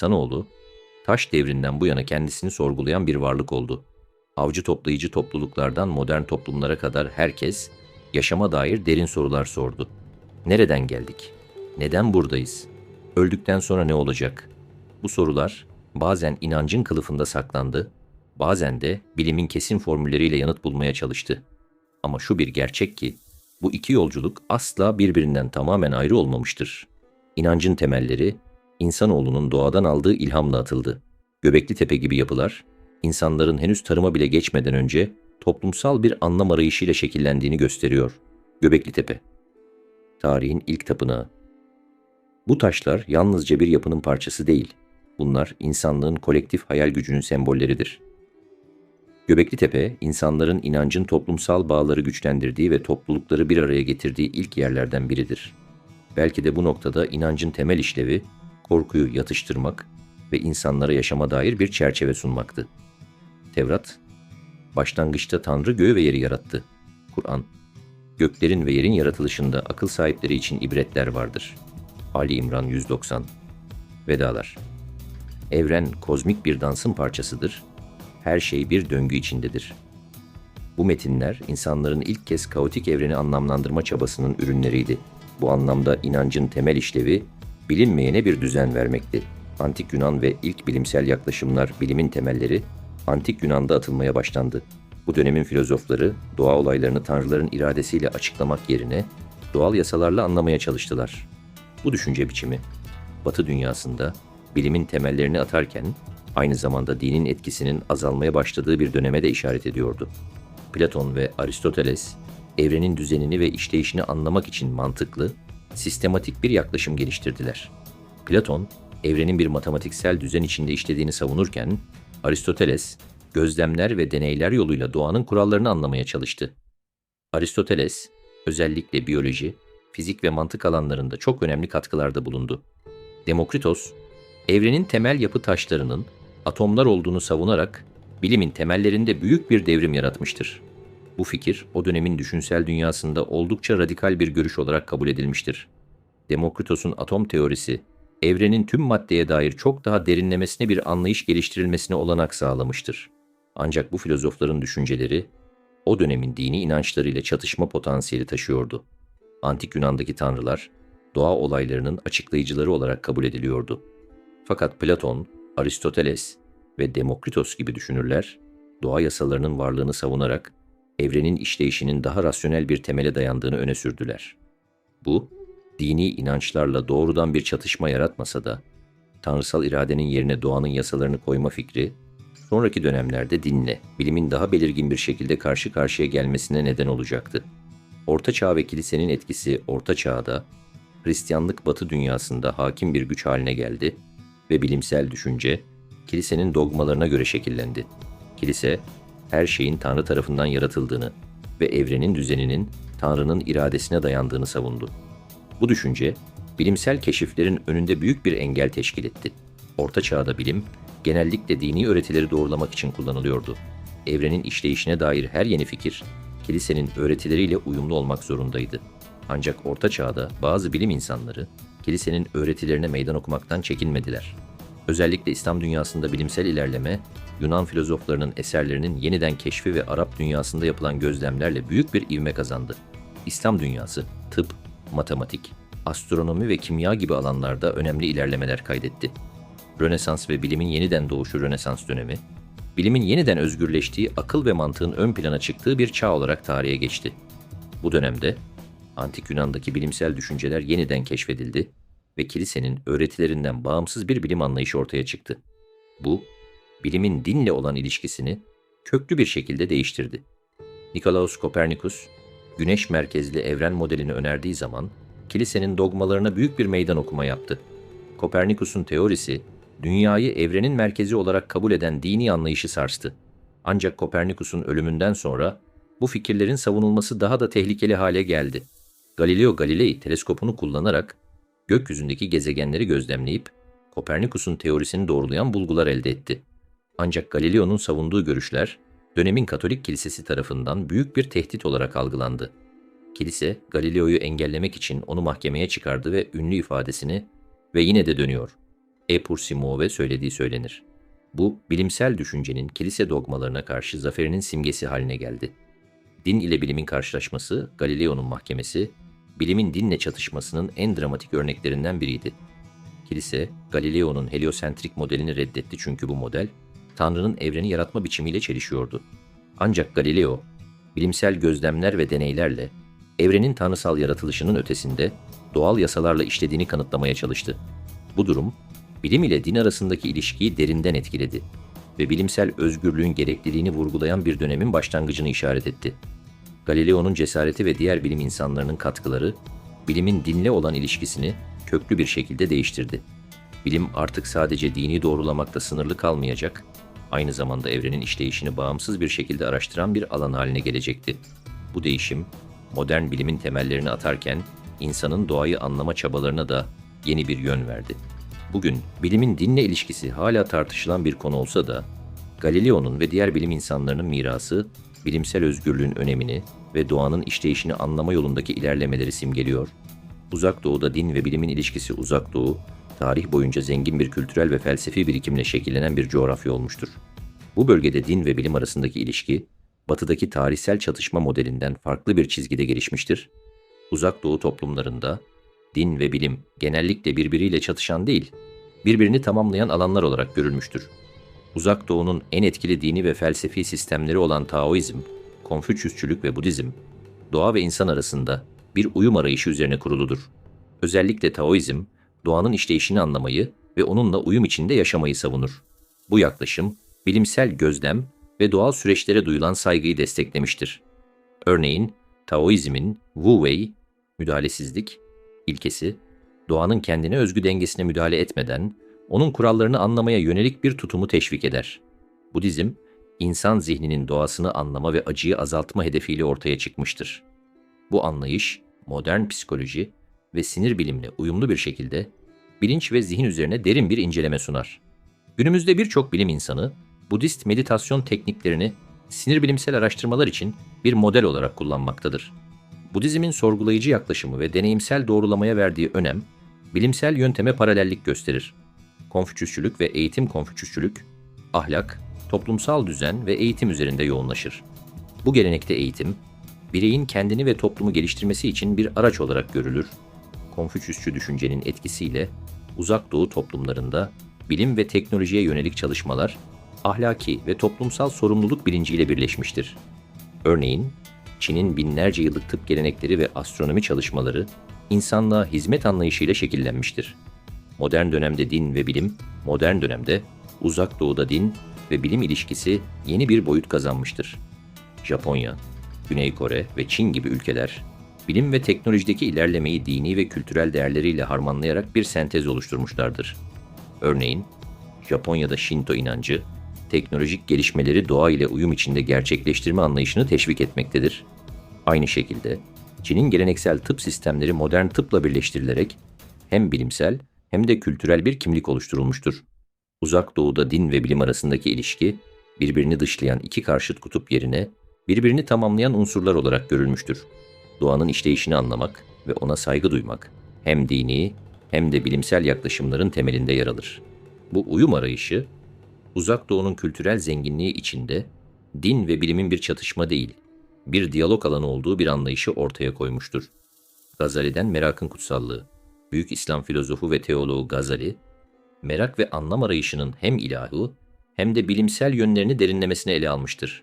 İnsanoğlu, taş devrinden bu yana kendisini sorgulayan bir varlık oldu. Avcı toplayıcı topluluklardan modern toplumlara kadar herkes yaşama dair derin sorular sordu. Nereden geldik? Neden buradayız? Öldükten sonra ne olacak? Bu sorular bazen inancın kılıfında saklandı, bazen de bilimin kesin formülleriyle yanıt bulmaya çalıştı. Ama şu bir gerçek ki bu iki yolculuk asla birbirinden tamamen ayrı olmamıştır. İnancın temelleri insanoğlunun doğadan aldığı ilhamla atıldı. Göbekli Tepe gibi yapılar insanların henüz tarıma bile geçmeden önce toplumsal bir anlam arayışıyla şekillendiğini gösteriyor. Göbekli Tepe Tarihin ilk tapınağı Bu taşlar yalnızca bir yapının parçası değil. Bunlar insanlığın kolektif hayal gücünün sembolleridir. Göbekli Tepe, insanların inancın toplumsal bağları güçlendirdiği ve toplulukları bir araya getirdiği ilk yerlerden biridir. Belki de bu noktada inancın temel işlevi, korkuyu yatıştırmak ve insanlara yaşama dair bir çerçeve sunmaktı. Tevrat, başlangıçta Tanrı göğü ve yeri yarattı. Kur'an, göklerin ve yerin yaratılışında akıl sahipleri için ibretler vardır. Ali İmran 190 Vedalar Evren kozmik bir dansın parçasıdır. Her şey bir döngü içindedir. Bu metinler insanların ilk kez kaotik evreni anlamlandırma çabasının ürünleriydi. Bu anlamda inancın temel işlevi bilinmeyene bir düzen vermekti. Antik Yunan ve ilk bilimsel yaklaşımlar, bilimin temelleri Antik Yunan'da atılmaya başlandı. Bu dönemin filozofları doğa olaylarını tanrıların iradesiyle açıklamak yerine doğal yasalarla anlamaya çalıştılar. Bu düşünce biçimi Batı dünyasında bilimin temellerini atarken aynı zamanda dinin etkisinin azalmaya başladığı bir döneme de işaret ediyordu. Platon ve Aristoteles evrenin düzenini ve işleyişini anlamak için mantıklı, sistematik bir yaklaşım geliştirdiler. Platon, evrenin bir matematiksel düzen içinde işlediğini savunurken, Aristoteles, gözlemler ve deneyler yoluyla doğanın kurallarını anlamaya çalıştı. Aristoteles, özellikle biyoloji, fizik ve mantık alanlarında çok önemli katkılarda bulundu. Demokritos, evrenin temel yapı taşlarının atomlar olduğunu savunarak bilimin temellerinde büyük bir devrim yaratmıştır. Bu fikir o dönemin düşünsel dünyasında oldukça radikal bir görüş olarak kabul edilmiştir. Demokritos'un atom teorisi, evrenin tüm maddeye dair çok daha derinlemesine bir anlayış geliştirilmesine olanak sağlamıştır. Ancak bu filozofların düşünceleri o dönemin dini inançlarıyla çatışma potansiyeli taşıyordu. Antik Yunan'daki tanrılar doğa olaylarının açıklayıcıları olarak kabul ediliyordu. Fakat Platon, Aristoteles ve Demokritos gibi düşünürler doğa yasalarının varlığını savunarak evrenin işleyişinin daha rasyonel bir temele dayandığını öne sürdüler. Bu, dini inançlarla doğrudan bir çatışma yaratmasa da, tanrısal iradenin yerine doğanın yasalarını koyma fikri, sonraki dönemlerde dinle, bilimin daha belirgin bir şekilde karşı karşıya gelmesine neden olacaktı. Orta Çağ ve kilisenin etkisi Orta Çağ'da, Hristiyanlık Batı dünyasında hakim bir güç haline geldi ve bilimsel düşünce, kilisenin dogmalarına göre şekillendi. Kilise, her şeyin Tanrı tarafından yaratıldığını ve evrenin düzeninin Tanrı'nın iradesine dayandığını savundu. Bu düşünce, bilimsel keşiflerin önünde büyük bir engel teşkil etti. Orta çağda bilim, genellikle dini öğretileri doğrulamak için kullanılıyordu. Evrenin işleyişine dair her yeni fikir, kilisenin öğretileriyle uyumlu olmak zorundaydı. Ancak Orta Çağ'da bazı bilim insanları, kilisenin öğretilerine meydan okumaktan çekinmediler. Özellikle İslam dünyasında bilimsel ilerleme, Yunan filozoflarının eserlerinin yeniden keşfi ve Arap dünyasında yapılan gözlemlerle büyük bir ivme kazandı. İslam dünyası, tıp, matematik, astronomi ve kimya gibi alanlarda önemli ilerlemeler kaydetti. Rönesans ve bilimin yeniden doğuşu Rönesans dönemi, bilimin yeniden özgürleştiği, akıl ve mantığın ön plana çıktığı bir çağ olarak tarihe geçti. Bu dönemde Antik Yunan'daki bilimsel düşünceler yeniden keşfedildi ve kilisenin öğretilerinden bağımsız bir bilim anlayışı ortaya çıktı. Bu, bilimin dinle olan ilişkisini köklü bir şekilde değiştirdi. Nikolaus Kopernikus, güneş merkezli evren modelini önerdiği zaman kilisenin dogmalarına büyük bir meydan okuma yaptı. Kopernikus'un teorisi, dünyayı evrenin merkezi olarak kabul eden dini anlayışı sarstı. Ancak Kopernikus'un ölümünden sonra bu fikirlerin savunulması daha da tehlikeli hale geldi. Galileo Galilei teleskopunu kullanarak gökyüzündeki gezegenleri gözlemleyip Kopernikus'un teorisini doğrulayan bulgular elde etti. Ancak Galileo'nun savunduğu görüşler dönemin Katolik Kilisesi tarafından büyük bir tehdit olarak algılandı. Kilise Galileo'yu engellemek için onu mahkemeye çıkardı ve ünlü ifadesini ve yine de dönüyor. Epur Simov'e söylediği söylenir. Bu, bilimsel düşüncenin kilise dogmalarına karşı zaferinin simgesi haline geldi. Din ile bilimin karşılaşması, Galileo'nun mahkemesi, bilimin dinle çatışmasının en dramatik örneklerinden biriydi. Kilise, Galileo'nun heliosentrik modelini reddetti çünkü bu model, Tanrı'nın evreni yaratma biçimiyle çelişiyordu. Ancak Galileo, bilimsel gözlemler ve deneylerle evrenin tanrısal yaratılışının ötesinde doğal yasalarla işlediğini kanıtlamaya çalıştı. Bu durum, bilim ile din arasındaki ilişkiyi derinden etkiledi ve bilimsel özgürlüğün gerekliliğini vurgulayan bir dönemin başlangıcını işaret etti. Galileo'nun cesareti ve diğer bilim insanlarının katkıları, bilimin dinle olan ilişkisini köklü bir şekilde değiştirdi. Bilim artık sadece dini doğrulamakta sınırlı kalmayacak, aynı zamanda evrenin işleyişini bağımsız bir şekilde araştıran bir alan haline gelecekti. Bu değişim, modern bilimin temellerini atarken insanın doğayı anlama çabalarına da yeni bir yön verdi. Bugün bilimin dinle ilişkisi hala tartışılan bir konu olsa da Galileo'nun ve diğer bilim insanlarının mirası bilimsel özgürlüğün önemini ve doğanın işleyişini anlama yolundaki ilerlemeleri simgeliyor. Uzak Doğu'da din ve bilimin ilişkisi Uzak Doğu, tarih boyunca zengin bir kültürel ve felsefi birikimle şekillenen bir coğrafya olmuştur. Bu bölgede din ve bilim arasındaki ilişki, batıdaki tarihsel çatışma modelinden farklı bir çizgide gelişmiştir. Uzak Doğu toplumlarında din ve bilim genellikle birbiriyle çatışan değil, birbirini tamamlayan alanlar olarak görülmüştür. Uzak Doğu'nun en etkili dini ve felsefi sistemleri olan Taoizm, Konfüçyüsçülük ve Budizm, doğa ve insan arasında bir uyum arayışı üzerine kuruludur. Özellikle Taoizm, doğanın işleyişini anlamayı ve onunla uyum içinde yaşamayı savunur. Bu yaklaşım, bilimsel gözlem ve doğal süreçlere duyulan saygıyı desteklemiştir. Örneğin, Taoizmin Wu Wei, müdahalesizlik, ilkesi, doğanın kendine özgü dengesine müdahale etmeden, onun kurallarını anlamaya yönelik bir tutumu teşvik eder. Budizm, insan zihninin doğasını anlama ve acıyı azaltma hedefiyle ortaya çıkmıştır. Bu anlayış, modern psikoloji ve sinir bilimle uyumlu bir şekilde bilinç ve zihin üzerine derin bir inceleme sunar. Günümüzde birçok bilim insanı Budist meditasyon tekniklerini sinir bilimsel araştırmalar için bir model olarak kullanmaktadır. Budizmin sorgulayıcı yaklaşımı ve deneyimsel doğrulamaya verdiği önem, bilimsel yönteme paralellik gösterir. Konfüçyüsçülük ve eğitim konfüçyüsçülük, ahlak, toplumsal düzen ve eğitim üzerinde yoğunlaşır. Bu gelenekte eğitim, bireyin kendini ve toplumu geliştirmesi için bir araç olarak görülür. Konfüçyüsçü düşüncenin etkisiyle uzak doğu toplumlarında bilim ve teknolojiye yönelik çalışmalar ahlaki ve toplumsal sorumluluk bilinciyle birleşmiştir. Örneğin, Çin'in binlerce yıllık tıp gelenekleri ve astronomi çalışmaları insanlığa hizmet anlayışıyla şekillenmiştir. Modern dönemde din ve bilim, modern dönemde uzak doğuda din ve bilim ilişkisi yeni bir boyut kazanmıştır. Japonya, Güney Kore ve Çin gibi ülkeler bilim ve teknolojideki ilerlemeyi dini ve kültürel değerleriyle harmanlayarak bir sentez oluşturmuşlardır. Örneğin, Japonya'da Shinto inancı, teknolojik gelişmeleri doğa ile uyum içinde gerçekleştirme anlayışını teşvik etmektedir. Aynı şekilde, Çin'in geleneksel tıp sistemleri modern tıpla birleştirilerek hem bilimsel hem de kültürel bir kimlik oluşturulmuştur. Uzak Doğu'da din ve bilim arasındaki ilişki, birbirini dışlayan iki karşıt kutup yerine birbirini tamamlayan unsurlar olarak görülmüştür. Doğanın işleyişini anlamak ve ona saygı duymak hem dini hem de bilimsel yaklaşımların temelinde yer alır. Bu uyum arayışı, Uzak Doğu'nun kültürel zenginliği içinde din ve bilimin bir çatışma değil, bir diyalog alanı olduğu bir anlayışı ortaya koymuştur. Gazali'den Merakın Kutsallığı Büyük İslam filozofu ve teoloğu Gazali, merak ve anlam arayışının hem ilahı hem de bilimsel yönlerini derinlemesine ele almıştır.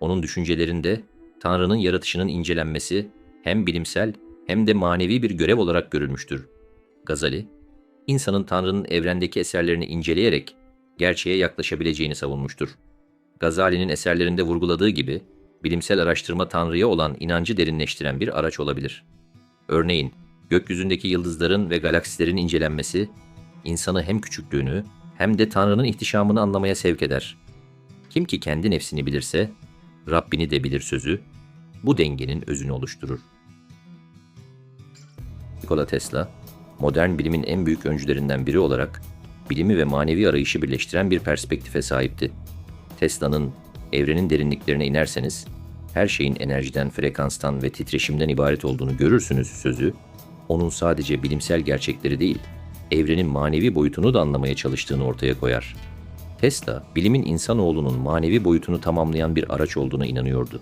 Onun düşüncelerinde Tanrı'nın yaratışının incelenmesi hem bilimsel hem de manevi bir görev olarak görülmüştür. Gazali, insanın Tanrı'nın evrendeki eserlerini inceleyerek gerçeğe yaklaşabileceğini savunmuştur. Gazali'nin eserlerinde vurguladığı gibi, bilimsel araştırma Tanrı'ya olan inancı derinleştiren bir araç olabilir. Örneğin, gökyüzündeki yıldızların ve galaksilerin incelenmesi, insanı hem küçüklüğünü hem de Tanrı'nın ihtişamını anlamaya sevk eder. Kim ki kendi nefsini bilirse, Rabbini de bilir sözü, bu dengenin özünü oluşturur. Nikola Tesla, modern bilimin en büyük öncülerinden biri olarak bilimi ve manevi arayışı birleştiren bir perspektife sahipti. Tesla'nın evrenin derinliklerine inerseniz her şeyin enerjiden, frekanstan ve titreşimden ibaret olduğunu görürsünüz sözü, onun sadece bilimsel gerçekleri değil, evrenin manevi boyutunu da anlamaya çalıştığını ortaya koyar. Tesla, bilimin insanoğlunun manevi boyutunu tamamlayan bir araç olduğuna inanıyordu.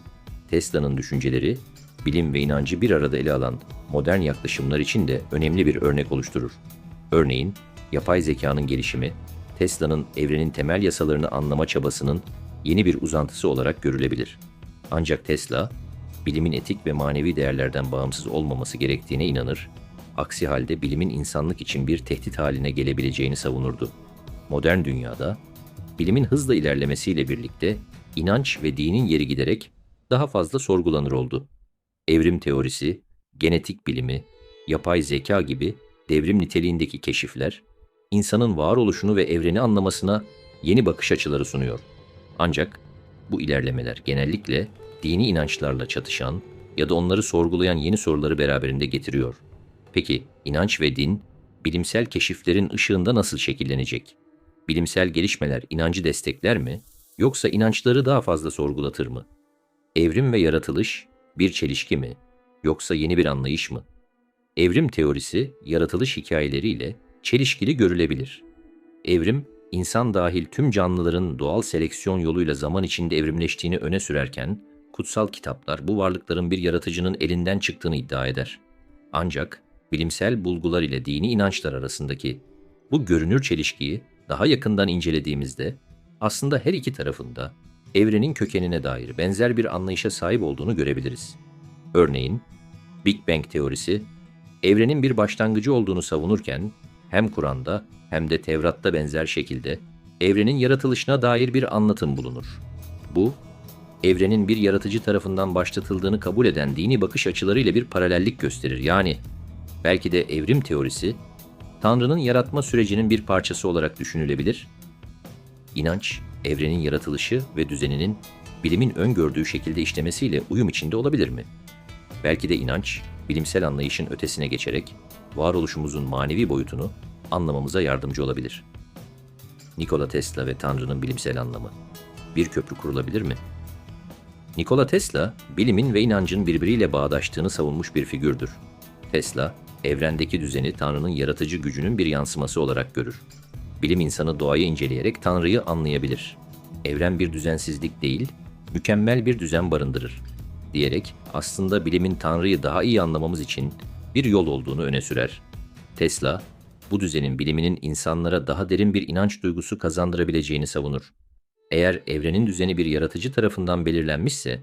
Tesla'nın düşünceleri, bilim ve inancı bir arada ele alan modern yaklaşımlar için de önemli bir örnek oluşturur. Örneğin, yapay zekanın gelişimi, Tesla'nın evrenin temel yasalarını anlama çabasının yeni bir uzantısı olarak görülebilir. Ancak Tesla, bilimin etik ve manevi değerlerden bağımsız olmaması gerektiğine inanır, aksi halde bilimin insanlık için bir tehdit haline gelebileceğini savunurdu. Modern dünyada, bilimin hızla ilerlemesiyle birlikte inanç ve dinin yeri giderek daha fazla sorgulanır oldu. Evrim teorisi, genetik bilimi, yapay zeka gibi devrim niteliğindeki keşifler, insanın varoluşunu ve evreni anlamasına yeni bakış açıları sunuyor. Ancak bu ilerlemeler genellikle dini inançlarla çatışan ya da onları sorgulayan yeni soruları beraberinde getiriyor. Peki inanç ve din bilimsel keşiflerin ışığında nasıl şekillenecek? Bilimsel gelişmeler inancı destekler mi yoksa inançları daha fazla sorgulatır mı? Evrim ve yaratılış bir çelişki mi yoksa yeni bir anlayış mı? Evrim teorisi yaratılış hikayeleriyle çelişkili görülebilir. Evrim, insan dahil tüm canlıların doğal seleksiyon yoluyla zaman içinde evrimleştiğini öne sürerken, kutsal kitaplar bu varlıkların bir yaratıcının elinden çıktığını iddia eder. Ancak bilimsel bulgular ile dini inançlar arasındaki bu görünür çelişkiyi daha yakından incelediğimizde aslında her iki tarafında evrenin kökenine dair benzer bir anlayışa sahip olduğunu görebiliriz. Örneğin, Big Bang teorisi evrenin bir başlangıcı olduğunu savunurken hem Kur'an'da hem de Tevrat'ta benzer şekilde evrenin yaratılışına dair bir anlatım bulunur. Bu, evrenin bir yaratıcı tarafından başlatıldığını kabul eden dini bakış açılarıyla bir paralellik gösterir. Yani belki de evrim teorisi Tanrı'nın yaratma sürecinin bir parçası olarak düşünülebilir. İnanç, evrenin yaratılışı ve düzeninin bilimin öngördüğü şekilde işlemesiyle uyum içinde olabilir mi? Belki de inanç, bilimsel anlayışın ötesine geçerek varoluşumuzun manevi boyutunu anlamamıza yardımcı olabilir. Nikola Tesla ve Tanrı'nın bilimsel anlamı. Bir köprü kurulabilir mi? Nikola Tesla, bilimin ve inancın birbiriyle bağdaştığını savunmuş bir figürdür. Tesla, evrendeki düzeni Tanrı'nın yaratıcı gücünün bir yansıması olarak görür. Bilim insanı doğayı inceleyerek Tanrı'yı anlayabilir. Evren bir düzensizlik değil, mükemmel bir düzen barındırır diyerek aslında bilimin Tanrı'yı daha iyi anlamamız için bir yol olduğunu öne sürer. Tesla, bu düzenin biliminin insanlara daha derin bir inanç duygusu kazandırabileceğini savunur. Eğer evrenin düzeni bir yaratıcı tarafından belirlenmişse,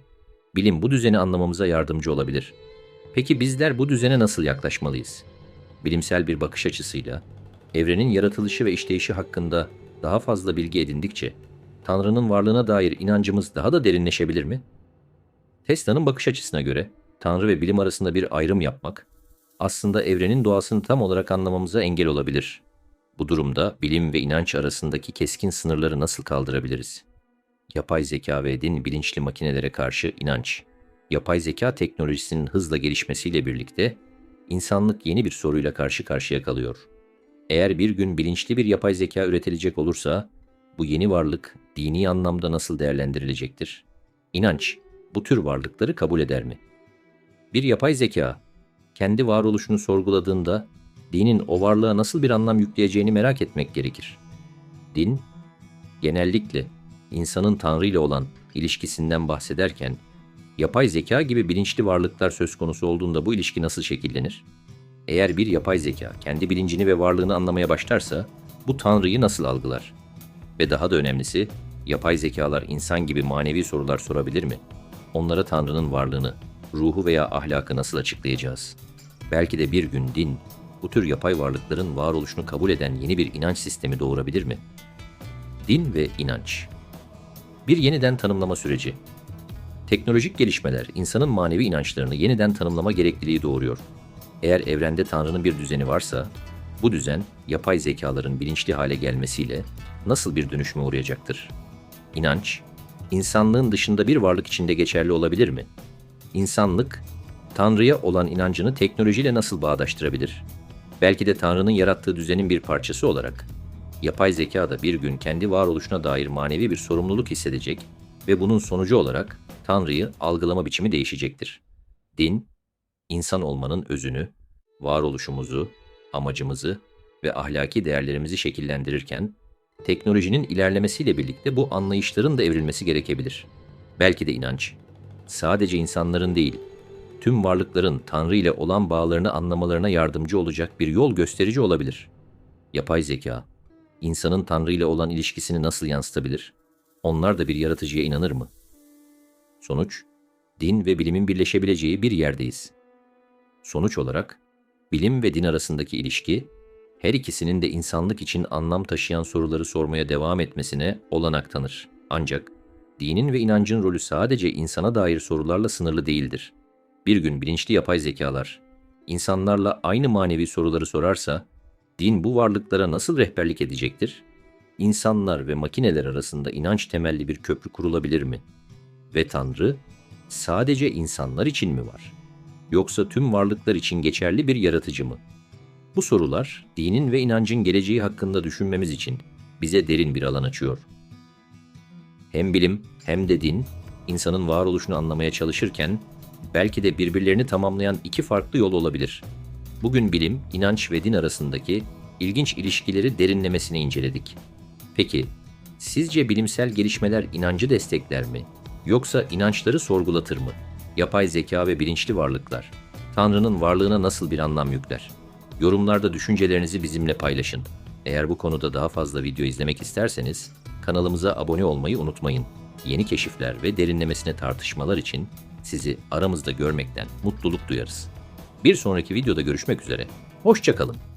bilim bu düzeni anlamamıza yardımcı olabilir. Peki bizler bu düzene nasıl yaklaşmalıyız? Bilimsel bir bakış açısıyla, evrenin yaratılışı ve işleyişi hakkında daha fazla bilgi edindikçe, Tanrı'nın varlığına dair inancımız daha da derinleşebilir mi? Tesla'nın bakış açısına göre Tanrı ve bilim arasında bir ayrım yapmak aslında evrenin doğasını tam olarak anlamamıza engel olabilir. Bu durumda bilim ve inanç arasındaki keskin sınırları nasıl kaldırabiliriz? Yapay zeka ve din bilinçli makinelere karşı inanç. Yapay zeka teknolojisinin hızla gelişmesiyle birlikte insanlık yeni bir soruyla karşı karşıya kalıyor. Eğer bir gün bilinçli bir yapay zeka üretilecek olursa bu yeni varlık dini anlamda nasıl değerlendirilecektir? İnanç bu tür varlıkları kabul eder mi? Bir yapay zeka kendi varoluşunu sorguladığında dinin o varlığa nasıl bir anlam yükleyeceğini merak etmek gerekir. Din, genellikle insanın Tanrı ile olan ilişkisinden bahsederken, yapay zeka gibi bilinçli varlıklar söz konusu olduğunda bu ilişki nasıl şekillenir? Eğer bir yapay zeka kendi bilincini ve varlığını anlamaya başlarsa, bu Tanrı'yı nasıl algılar? Ve daha da önemlisi, yapay zekalar insan gibi manevi sorular sorabilir mi? Onlara Tanrı'nın varlığını, ruhu veya ahlakı nasıl açıklayacağız? Belki de bir gün din, bu tür yapay varlıkların varoluşunu kabul eden yeni bir inanç sistemi doğurabilir mi? Din ve inanç. Bir yeniden tanımlama süreci. Teknolojik gelişmeler insanın manevi inançlarını yeniden tanımlama gerekliliği doğuruyor. Eğer evrende Tanrı'nın bir düzeni varsa, bu düzen yapay zekaların bilinçli hale gelmesiyle nasıl bir dönüşüme uğrayacaktır? İnanç, insanlığın dışında bir varlık içinde geçerli olabilir mi? İnsanlık, Tanrı'ya olan inancını teknolojiyle nasıl bağdaştırabilir? Belki de Tanrı'nın yarattığı düzenin bir parçası olarak, yapay zeka da bir gün kendi varoluşuna dair manevi bir sorumluluk hissedecek ve bunun sonucu olarak Tanrı'yı algılama biçimi değişecektir. Din, insan olmanın özünü, varoluşumuzu, amacımızı ve ahlaki değerlerimizi şekillendirirken, teknolojinin ilerlemesiyle birlikte bu anlayışların da evrilmesi gerekebilir. Belki de inanç, sadece insanların değil, tüm varlıkların Tanrı ile olan bağlarını anlamalarına yardımcı olacak bir yol gösterici olabilir. Yapay zeka, insanın Tanrı ile olan ilişkisini nasıl yansıtabilir? Onlar da bir yaratıcıya inanır mı? Sonuç, din ve bilimin birleşebileceği bir yerdeyiz. Sonuç olarak, bilim ve din arasındaki ilişki, her ikisinin de insanlık için anlam taşıyan soruları sormaya devam etmesine olanak tanır. Ancak dinin ve inancın rolü sadece insana dair sorularla sınırlı değildir. Bir gün bilinçli yapay zekalar insanlarla aynı manevi soruları sorarsa, din bu varlıklara nasıl rehberlik edecektir? İnsanlar ve makineler arasında inanç temelli bir köprü kurulabilir mi? Ve Tanrı sadece insanlar için mi var? Yoksa tüm varlıklar için geçerli bir yaratıcı mı? Bu sorular dinin ve inancın geleceği hakkında düşünmemiz için bize derin bir alan açıyor. Hem bilim hem de din insanın varoluşunu anlamaya çalışırken belki de birbirlerini tamamlayan iki farklı yol olabilir. Bugün bilim, inanç ve din arasındaki ilginç ilişkileri derinlemesine inceledik. Peki, sizce bilimsel gelişmeler inancı destekler mi? Yoksa inançları sorgulatır mı? Yapay zeka ve bilinçli varlıklar, Tanrı'nın varlığına nasıl bir anlam yükler? Yorumlarda düşüncelerinizi bizimle paylaşın. Eğer bu konuda daha fazla video izlemek isterseniz kanalımıza abone olmayı unutmayın. Yeni keşifler ve derinlemesine tartışmalar için sizi aramızda görmekten mutluluk duyarız. Bir sonraki videoda görüşmek üzere. Hoşçakalın.